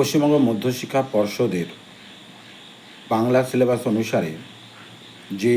পশ্চিমবঙ্গ মধ্যশিক্ষা পর্ষদের বাংলা সিলেবাস অনুসারে যে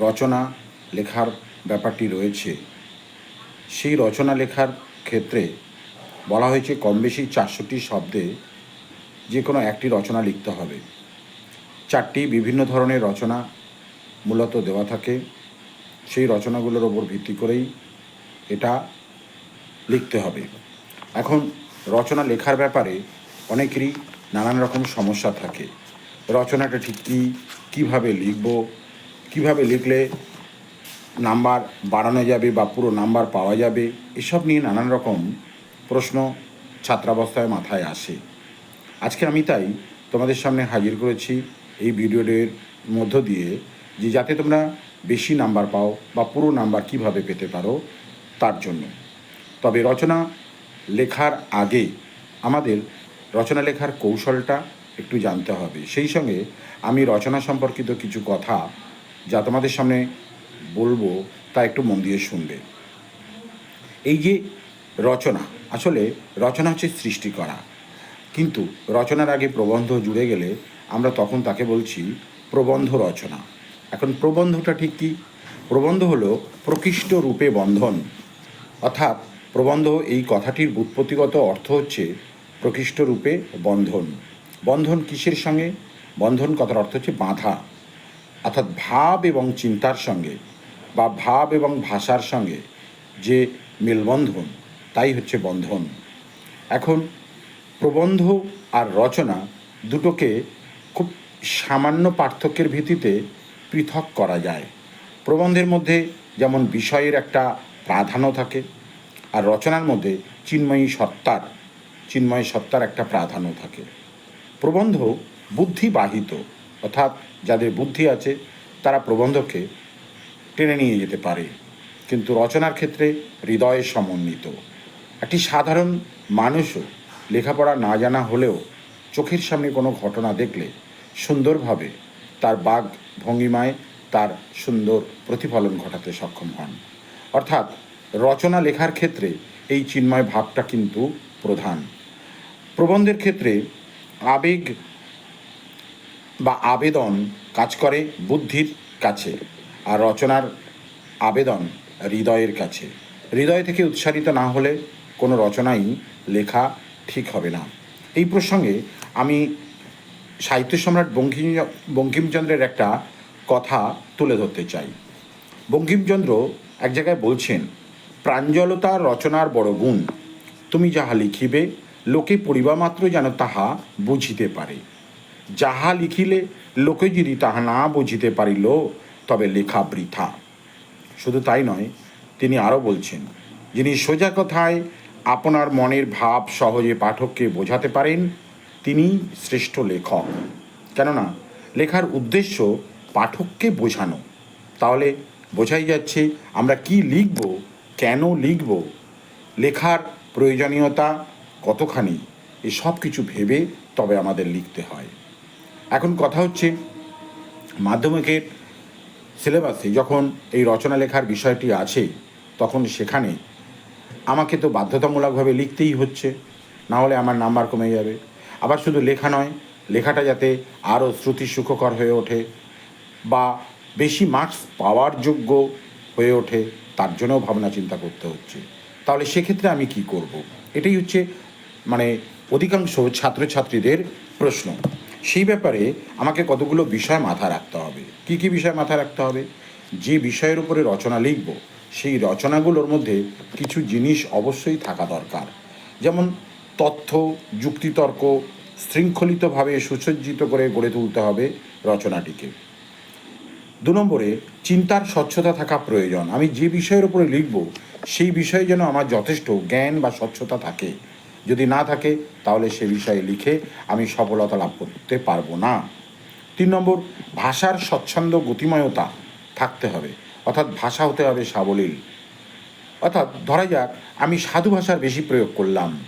রচনা লেখার ব্যাপারটি রয়েছে, সেই রচনা লেখার ক্ষেত্রে বলা হয়েছে কম বেশি চারশোটি শব্দে যে কোনো একটি রচনা লিখতে হবে। চারটি বিভিন্ন ধরনের রচনা মূলত দেওয়া থাকে। সেই রচনাগুলোর ওপর ভিত্তি করেই এটা লিখতে হবে। এখন রচনা লেখার ব্যাপারে অনেকেরই নানান রকম সমস্যা থাকে। রচনাটা ঠিক কী, কীভাবে লিখব, কীভাবে লিখলে নাম্বার বাড়ানো যাবে বা পুরো নাম্বার পাওয়া যাবে, এসব নিয়ে নানান রকম প্রশ্ন ছাত্রাবস্থায় মাথায় আসে। আজকে আমি তাই তোমাদের সামনে হাজির করেছি এই ভিডিওটির মধ্য দিয়ে যে যাতে তোমরা বেশি নাম্বার পাও বা পুরো নাম্বার কীভাবে পেতে পারো তার জন্য। তবে রচনা লেখার আগে আমাদের রচনা লেখার কৌশলটা একটু জানতে হবে। সেই সঙ্গে আমি রচনা সম্পর্কিত কিছু কথা যা তোমাদের সামনে বলব তা একটু মন দিয়ে শুনবে। এই যে রচনা, আসলে রচনা হচ্ছে সৃষ্টি করা। কিন্তু রচনার আগে প্রবন্ধ জুড়ে গেলে আমরা তখন তাকে বলছি প্রবন্ধ রচনা। এখন প্রবন্ধটা ঠিক কী? প্রবন্ধ হলো প্রকৃষ্ট রূপে বন্ধন। অর্থাৎ প্রবন্ধ এই কথাটির ব্যুৎপত্তিগত অর্থ হচ্ছে প্রকৃষ্ট রূপে বন্ধন। বন্ধন কিসের সঙ্গে? বন্ধন কথার অর্থ হচ্ছে বাঁধা। অর্থাৎ ভাব এবং চিন্তার সঙ্গে বা ভাব এবং ভাষার সঙ্গে যে মেলবন্ধন, তাই হচ্ছে বন্ধন। এখন প্রবন্ধ আর রচনা দুটোকে খুব সামান্য পার্থক্যের ভিত্তিতে পৃথক করা যায়। প্রবন্ধের মধ্যে যেমন বিষয়ের একটা প্রাধান্য থাকে, আর রচনার মধ্যে চিন্ময়ী সত্তার চিন্ময় সত্তার একটা প্রাধান্য থাকে। প্রবন্ধ বুদ্ধিবাহিত, অর্থাৎ যাদের বুদ্ধি আছে, তারা প্রবন্ধকে টেনে নিয়ে যেতে পারে। কিন্তু রচনার ক্ষেত্রে হৃদয়ে সমন্বিত। একটি সাধারণ মানুষও লেখাপড়া না জানা হলেও চোখের সামনে কোনো ঘটনা দেখলে সুন্দরভাবে তার বাঘ ভঙ্গিমায় তার সুন্দর প্রতিফলন ঘটাতে সক্ষম হন। অর্থাৎ রচনা লেখার ক্ষেত্রে এই চিন্ময় ভাবটা কিন্তু প্রধান। প্রবন্ধের ক্ষেত্রে আবেগ বা আবেদন কাজ করে বুদ্ধির কাছে আর রচনার আবেদন হৃদয়ের কাছে। হৃদয় থেকে উৎসারিত না হলে কোনো রচনাই লেখা ঠিক হবে না। এই প্রসঙ্গে আমি সাহিত্য সম্রাট বঙ্কিম বঙ্কিমচন্দ্রের একটা কথা তুলে ধরতে চাই। বঙ্কিমচন্দ্র এক জায়গায় বলছেন, প্রাঞ্জলতা রচনার বড় গুণ, তুমি যাহা লিখিবে লোকে পড়িবা মাত্র যেন তাহা বুঝিতে পারে। যাহা লিখিলে লোকে যদি তাহা না বুঝিতে পারিল, তবে লেখা বৃথা। শুধু তাই নয়, তিনি আরও বলছেন, যিনি সোজা কথায় আপনার মনের ভাব সহজে পাঠককে বোঝাতে পারেন, তিনি শ্রেষ্ঠ লেখক। কেননা, লেখার উদ্দেশ্য পাঠককে বোঝানো। তাহলে বোঝাই যাচ্ছে, আমরা কি লিখব, কেন লিখব? লেখার প্রয়োজনীয়তা কতখানি এই সব কিছু ভেবে তবে আমাদের লিখতে হয়। এখন কথা হচ্ছে, মাধ্যমিকের সিলেবাসে যখন এই রচনা লেখার বিষয়টি আছে, তখন সেখানে আমাকে তো বাধ্যতামূলকভাবে লিখতেই হচ্ছে, না হলে আমার নাম্বার কমে যাবে। আবার শুধু লেখা নয়, লেখাটা যাতে আরও শ্রুতি সুখকর হয়ে ওঠে বা বেশি মার্কস পাওয়ার যোগ্য হয়ে ওঠে, তার জন্যও ভাবনা চিন্তা করতে হচ্ছে। তাহলে সেক্ষেত্রে আমি কি করব। এটাই হচ্ছে মানে অধিকাংশ ছাত্রছাত্রীদের প্রশ্ন। সেই ব্যাপারে আমাকে কতগুলো বিষয় মাথায় রাখতে হবে? কি কি বিষয় মাথায় রাখতে হবে? যে বিষয়ের উপরে রচনা লিখব, সেই রচনাগুলোর মধ্যে কিছু জিনিস অবশ্যই থাকা দরকার। যেমন তথ্য, যুক্তিতর্ক, শৃঙ্খলিতভাবে সুসজ্জিত করে গড়ে তুলতে হবে রচনাটিকে। দু নম্বরে, চিন্তার স্বচ্ছতা থাকা প্রয়োজন। আমি যে বিষয়ের উপরে লিখব, সেই বিষয়ে যেন আমার যথেষ্ট জ্ঞান বা স্বচ্ছতা থাকে। যদি না থাকে, তাহলে সে বিষয়ে লিখে আমি সফলতা লাভ করতে পারব না। তিন নম্বর, ভাষার স্বচ্ছন্দ গতিময়তা থাকতে হবে। অর্থাৎ ভাষা হতে হবে সাবলীল। অর্থাৎ ধরা যাক, আমি সাধু ভাষার বেশি প্রয়োগ করলাম।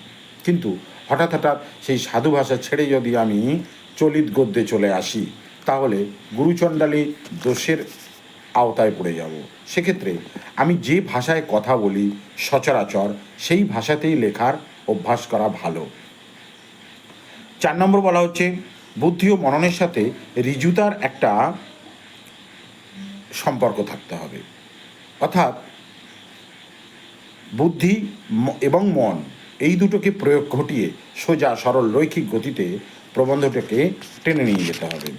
কিন্তু হঠাৎ হঠাৎ সেই সাধু ভাষা ছেড়ে যদি আমি চলিত গদ্যে চলে আসি, তাহলে গুরুচণ্ডালী দোষের আওতায় পড়ে যাব। সেক্ষেত্রে আমি যে ভাষায় কথা বলি, সচরাচর সেই ভাষাতেই লেখার অভ্যাস করা ভালো। চার নম্বর বলা হচ্ছে, বুদ্ধি ও মননের সাথে ঋজুতার একটা সম্পর্ক থাকতে হবে। অর্থাৎ, বুদ্ধি এবং মন এই দুটোকে প্রয়োগ ঘটিয়ে সোজা, সরল, রৈখিক গতিতে প্রবন্ধটাকে টেনে নিয়ে যেতে হবে।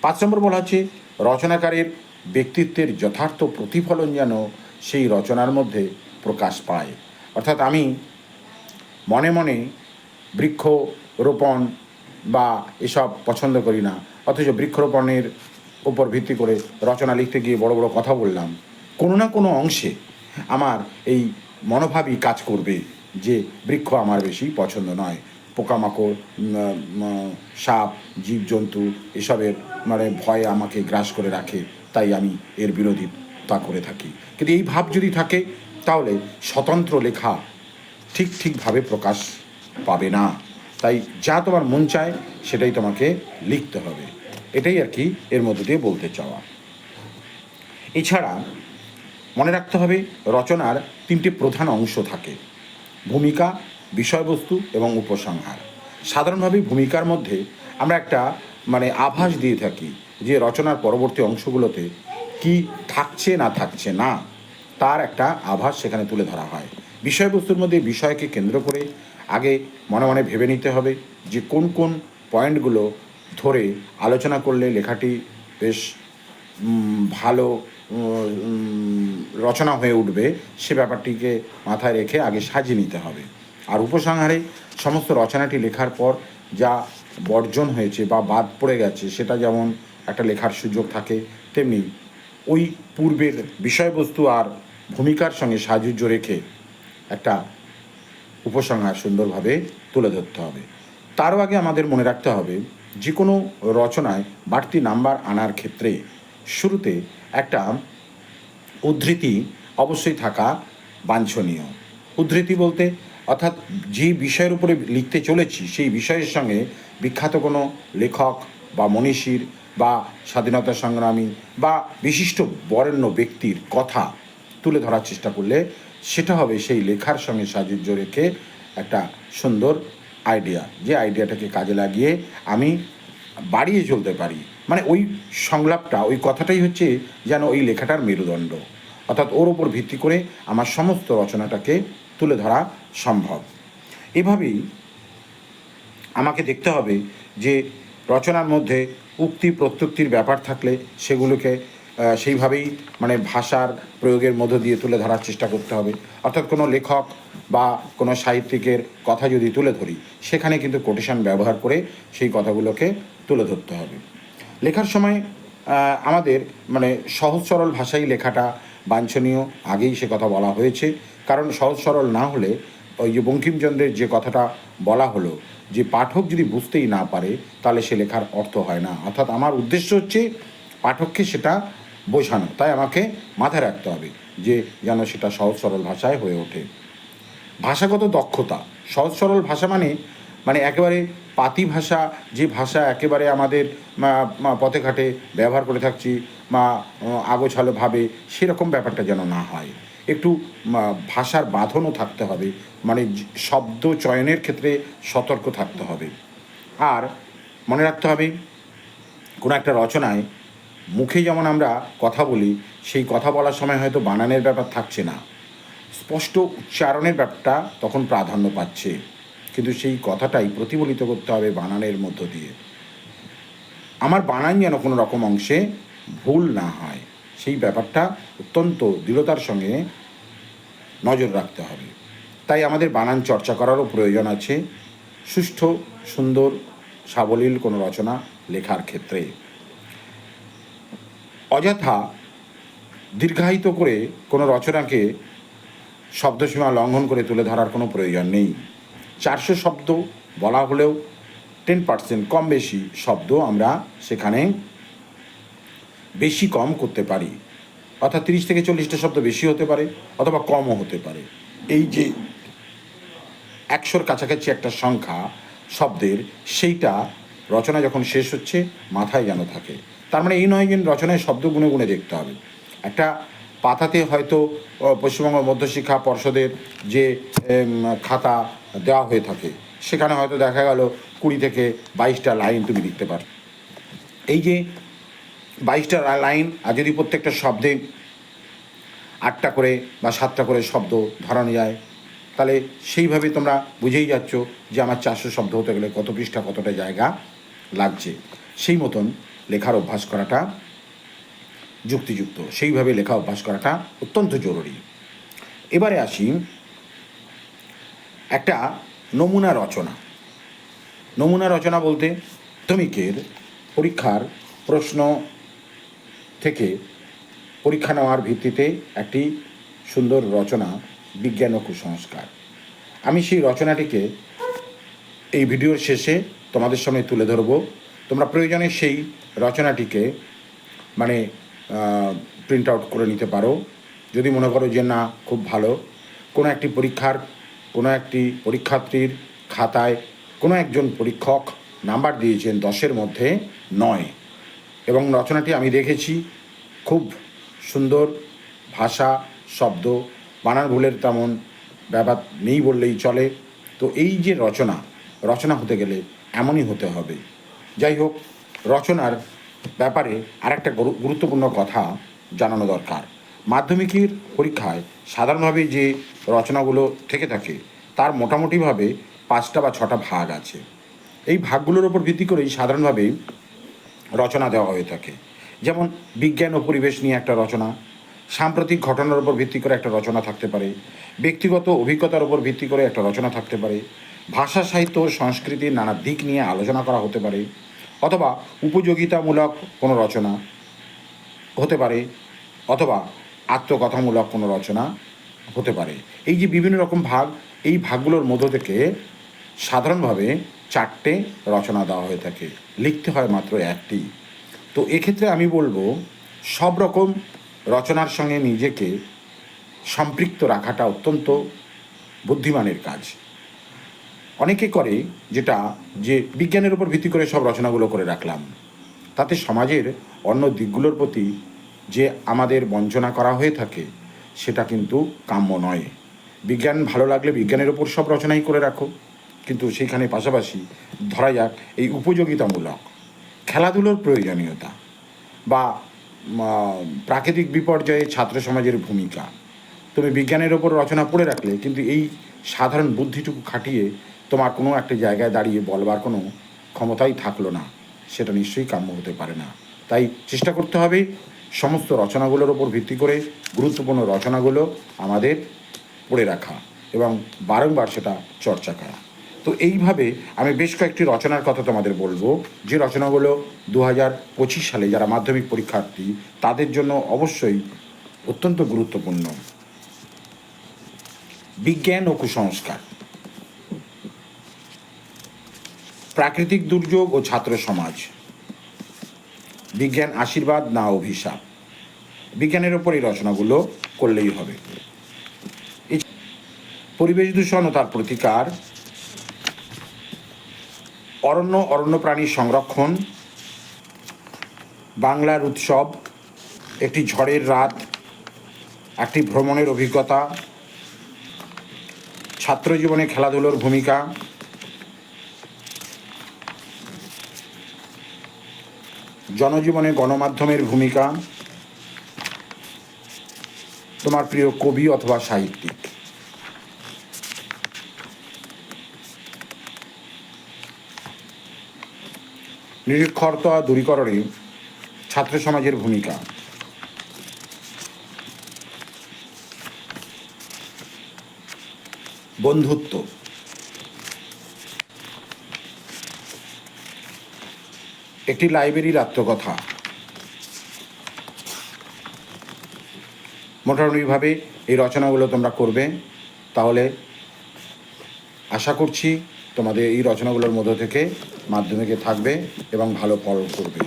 পাঁচ নম্বর বলা হচ্ছে, রচনাকারের ব্যক্তিত্বের যথার্থ প্রতিফলন যেন সেই রচনার মধ্যে প্রকাশ পায়। অর্থাৎ আমি মনে মনে বৃক্ষ রোপণ বা এসব পছন্দ করি না। অথচ বৃক্ষরোপণের উপর ভিত্তি করে রচনা লিখতে গিয়ে বড় বড় কথা বললাম। কোনো না কোনো অংশে আমার এই মনোভাবই কাজ করবে যে বৃক্ষ আমার বেশি পছন্দ নয়। পোকামাকড় সাপ, জীবজন্তু এসবের মানে ভয় আমাকে গ্রাস করে রাখে, তাই আমি এর বিরোধিতা করে থাকি। কিন্তু এই ভাব যদি থাকে, তাহলে স্বতন্ত্র লেখা ঠিক ঠিকভাবে প্রকাশ পাবে না। তাই যা তোমার মন চায় সেটাই তোমাকে লিখতে হবে। এটাই আর কি এর মধ্যে দিয়ে বলতে চাওয়া। এছাড়া মনে রাখতে হবে, রচনার তিনটি প্রধান অংশ থাকে। ভূমিকা, বিষয়বস্তু এবং উপসংহার। সাধারণভাবে ভূমিকার মধ্যে আমরা একটা মানে আভাস দিয়ে থাকি যে রচনার পরবর্তী অংশগুলোতে কি থাকছে না থাকছে না, তার একটা আভাস সেখানে তুলে ধরা হয়। বিষয়বস্তুর মধ্যে বিষয়কে কেন্দ্র করে আগে মনে মনে ভেবে নিতে হবে যে কোন কোন পয়েন্টগুলো ধরে আলোচনা করলে লেখাটি বেশ ভালো রচনা হয়ে উঠবে, সে ব্যাপারটিকে মাথায় রেখে আগে সাজিয়ে নিতে হবে। আর উপসংহারে সমস্ত রচনাটি লেখার পর যা বর্জন হয়েছে বা বাদ পড়ে গেছে, সেটা যেমন একটা লেখার সুযোগ থাকে, তেমনি ওই পূর্বের বিষয়বস্তু আর ভূমিকার সঙ্গে সাহায্য রেখে একটা উপসংহার সুন্দরভাবে তুলে ধরতে হবে। তারও আগে আমাদের মনে রাখতে হবে যে কোনো রচনায় বাড়তি নাম্বার আনার ক্ষেত্রে শুরুতে একটা উদ্ধৃতি অবশ্যই থাকা বাঞ্ছনীয়। উদ্ধৃতি বলতে, অর্থাৎ যে বিষয়ের উপরে লিখতে চলেছি, সেই বিষয়ের সঙ্গে বিখ্যাত কোনো লেখক বা মনীষীর বা স্বাধীনতা সংগ্রামী বা বিশিষ্ট বরেণ্য ব্যক্তির কথা তুলে ধরার চেষ্টা করলে সেটা হবে সেই লেখার সঙ্গে সাজুজ্য রেখে একটা সুন্দর আইডিয়া যে আইডিয়াটাকে কাজে লাগিয়ে আমি বাড়িয়ে চলতে পারি। মানে ওই সংলাপটা, ওই কথাটাই হচ্ছে যেন ওই লেখাটার মেরুদণ্ড। অর্থাৎ ওর ওপর ভিত্তি করে আমার সমস্ত রচনাটাকে তুলে ধরা সম্ভব। এভাবেই আমাকে দেখতে হবে যে রচনার মধ্যে উক্তি প্রত্যুক্তির ব্যাপার থাকলে সেগুলোকে সেইভাবেই মানে ভাষার প্রয়োগের মধ্য দিয়ে তুলে ধরার চেষ্টা করতে হবে। অর্থাৎ কোনো লেখক বা কোনো সাহিত্যিকের কথা যদি তুলে ধরি, সেখানে কিন্তু কোটেশন ব্যবহার করে সেই কথাগুলোকে তুলে ধরতে হবে। লেখার সময় আমাদের মানে সহজ সরল ভাষায় লেখাটা বাঞ্ছনীয়, আগেই সে কথা বলা হয়েছে। কারণ সহজ সরল না হলে ওই যে বঙ্কিমচন্দ্রের যে কথাটা বলা হলো, যে পাঠক যদি বুঝতেই না পারে, তাহলে সে লেখার অর্থ হয় না। অর্থাৎ আমার উদ্দেশ্য হচ্ছে, পাঠককে সেটা বোঝানো। তাই আমাকে মাথায় রাখতে হবে যে যেন সেটা সহজ সরল ভাষায় হয়ে ওঠে। ভাষাগত দক্ষতা। সহজ সরল ভাষা মানে মানে একেবারে পাতি ভাষা, যে ভাষা একেবারে আমাদের পথে ঘাটে ব্যবহার করে থাকছি বা আগোছালো ভাবে, সেরকম ব্যাপারটা যেন না হয়। একটু ভাষার বাঁধনও থাকতে হবে মানে শব্দ চয়নের ক্ষেত্রে সতর্ক থাকতে হবে। আর মনে রাখতে হবে, কোনো একটা রচনায় মুখে যেমন আমরা কথা বলি, সেই কথা বলার সময় হয়তো বানানের ব্যাপার থাকছে না। স্পষ্ট উচ্চারণের ব্যাপারটা তখন প্রাধান্য পাচ্ছে। কিন্তু সেই কথাটাই প্রতিফলিত করতে হবে বানানের মধ্য দিয়ে। আমার বানান যেন কোনো রকম অংশে ভুল না হয়, সেই ব্যাপারটা অত্যন্ত দৃঢ়তার সঙ্গে নজর রাখতে হবে। তাই আমাদের বানান চর্চা করারও প্রয়োজন আছে। সুষ্ঠু, সুন্দর, সাবলীল কোনো রচনা লেখার ক্ষেত্রে। অযথা দীর্ঘায়িত করে কোনো রচনাকে শব্দসীমা লঙ্ঘন করে তুলে ধরার কোনো প্রয়োজন নেই। চারশো শব্দ বলা হলেও টেন পার্সেন্ট কম বেশি শব্দ আমরা সেখানে বেশি কম করতে পারি। অর্থাৎ তিরিশ থেকে চল্লিশটা শব্দ বেশি হতে পারে অথবা কমও হতে পারে। এই যে একশোর কাছাকাছি একটা সংখ্যা শব্দের, সেইটা রচনা যখন শেষ হচ্ছে, মাথায় যেন থাকে। তার মানে এই নয় যে রচনায় শব্দ গুনে গুনে দেখতে হবে। একটা পাতাতে হয়তো পশ্চিমবঙ্গ মধ্যশিক্ষা পর্ষদের যে খাতা দেওয়া হয়ে থাকে, সেখানে হয়তো দেখা গেল কুড়ি থেকে বাইশটা লাইন তুমি লিখতে পারো। এই যে বাইশটা লাইন, আর যদি প্রত্যেকটা শব্দে আটটা করে বা সাতটা করে শব্দ ধরানো যায়, তাহলে সেইভাবে তোমরা বুঝেই যাচ্ছ যে আমার চারশো শব্দ হতে গেলে কত পৃষ্ঠা, কতটা জায়গা লাগছে। সেই মতন লেখার অভ্যাস করাটা যুক্তিযুক্ত। সেইভাবে লেখা অভ্যাস করাটা অত্যন্ত জরুরি। এবারে আসি একটা নমুনা রচনা। নমুনা রচনা বলতে মাধ্যমিকের পরীক্ষার প্রশ্ন থেকে পরীক্ষা নেওয়ার ভিত্তিতে একটি সুন্দর রচনা, বিজ্ঞান ও কুসংস্কার। আমি সেই রচনাটিকে এই ভিডিওর শেষে তোমাদের সামনে তুলে ধরবো। তোমরা প্রয়োজনে সেই রচনাটিকে মানে প্রিন্ট আউট করে নিতে পারো। যদি মনে করো যে না, খুব ভালো, কোনো একটি পরীক্ষার, কোনো একটি পরীক্ষার্থীর খাতায় কোনো একজন পরীক্ষক নাম্বার দিয়েছেন দশের মধ্যে নয়। এবং রচনাটি আমি দেখেছি, খুব সুন্দর ভাষা, শব্দ, বানান ভুলের তেমন ব্যাপার নেই বললেই চলে। তো এই যে রচনা রচনা হতে গেলে এমনই হতে হবে। যাই হোক, রচনার ব্যাপারে আরেকটা গুরু- গুরুত্বপূর্ণ কথা জানানো দরকার। মাধ্যমিকের পরীক্ষায় সাধারণভাবে যে রচনাগুলো থেকে থাকে, তার মোটামুটিভাবে পাঁচটা বা ছটা ভাগ আছে। এই ভাগগুলোর ওপর ভিত্তি করেই সাধারণভাবে রচনা দেওয়া হয়ে থাকে। যেমন বিজ্ঞান ও পরিবেশ নিয়ে একটা রচনা, সাম্প্রতিক ঘটনার উপর ভিত্তি করে একটা রচনা থাকতে পারে, ব্যক্তিগত অভিজ্ঞতার উপর ভিত্তি করে একটা রচনা থাকতে পারে ভাষা, সাহিত্য সংস্কৃতির নানা দিক নিয়ে আলোচনা করা হতে পারে অথবা উপযোগিতামূলক কোনো রচনা হতে পারে অথবা আত্মকথামূলক কোনো রচনা হতে পারে। এই যে বিভিন্ন রকম ভাগ, এই ভাগগুলোর মধ্য থেকে সাধারণভাবে চারটে রচনা দেওয়া হয়ে থাকে। লিখতে হয় মাত্র একটি। তো এক্ষেত্রে আমি বলব, সব রকম রচনার সঙ্গে নিজেকে সম্পৃক্ত রাখাটা অত্যন্ত বুদ্ধিমানের কাজ। অনেকে করে যেটা যে বিজ্ঞানের উপর ভিত্তি করে সব রচনাগুলো করে রাখলাম। তাতে সমাজের অন্য দিকগুলোর প্রতি যে আমাদের বঞ্চনা করা হয়ে থাকে, সেটা কিন্তু কাম্য নয়। বিজ্ঞান ভালো লাগলে বিজ্ঞানের ওপর সব রচনাই করে রাখো। কিন্তু সেইখানে পাশাপাশি ধরা যাক এই উপযোগিতামূলক খেলাধুলোর প্রয়োজনীয়তা বা প্রাকৃতিক বিপর্যয়ে ছাত্র সমাজের ভূমিকা। তুমি বিজ্ঞানের ওপর রচনা পড়ে রাখলে কিন্তু এই সাধারণ বুদ্ধিটুকু খাটিয়ে তোমার কোনো একটা জায়গায় দাঁড়িয়ে বলবার কোনো ক্ষমতাই থাকল না। সেটা নিশ্চয়ই কাম্য হতে পারে না। তাই চেষ্টা করতে হবে সমস্ত রচনাগুলোর ওপর ভিত্তি করে, গুরুত্বপূর্ণ রচনাগুলো আমাদের পড়ে রাখা এবং বারংবার সেটা চর্চা করা। তো এইভাবে আমি বেশ কয়েকটি রচনার কথা তোমাদের বলব। যে রচনাগুলো দু হাজার পঁচিশ সালে যারা মাধ্যমিক পরীক্ষার্থী, তাদের জন্য অবশ্যই অত্যন্ত গুরুত্বপূর্ণ। বিজ্ঞান ও কুসংস্কার। প্রাকৃতিক দুর্যোগ ও ছাত্র সমাজ। বিজ্ঞান আশীর্বাদ না অভিশাপ। বিজ্ঞানের ওপর এই রচনাগুলো করলেই হবে। পরিবেশ দূষণ ও তার প্রতিকার। অরণ্য অরণ্য প্রাণীর সংরক্ষণ। বাংলার উৎসব। একটি ঝড়ের রাত। একটি ভ্রমণের অভিজ্ঞতা। ছাত্র জীবনে খেলাধুলোর ভূমিকা। জনজীবনে গণমাধ্যমের ভূমিকা তোমার প্রিয় কবি অথবা সাহিত্যিক। নিরক্ষরতা দূরীকরণে ছাত্র সমাজের ভূমিকা। বন্ধুত্ব। একটি লাইব্রেরির আত্মকথা। মোটামুটিভাবে এই রচনাগুলো তোমরা করবে। তাহলে আশা করছি তোমাদের এই রচনাগুলোর মধ্য থেকে মাধ্যমিকে থাকবে এবং ভালো ফল করবে।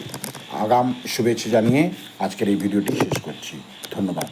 আগাম শুভেচ্ছা জানিয়ে আজকের এই ভিডিওটি শেষ করছি। ধন্যবাদ।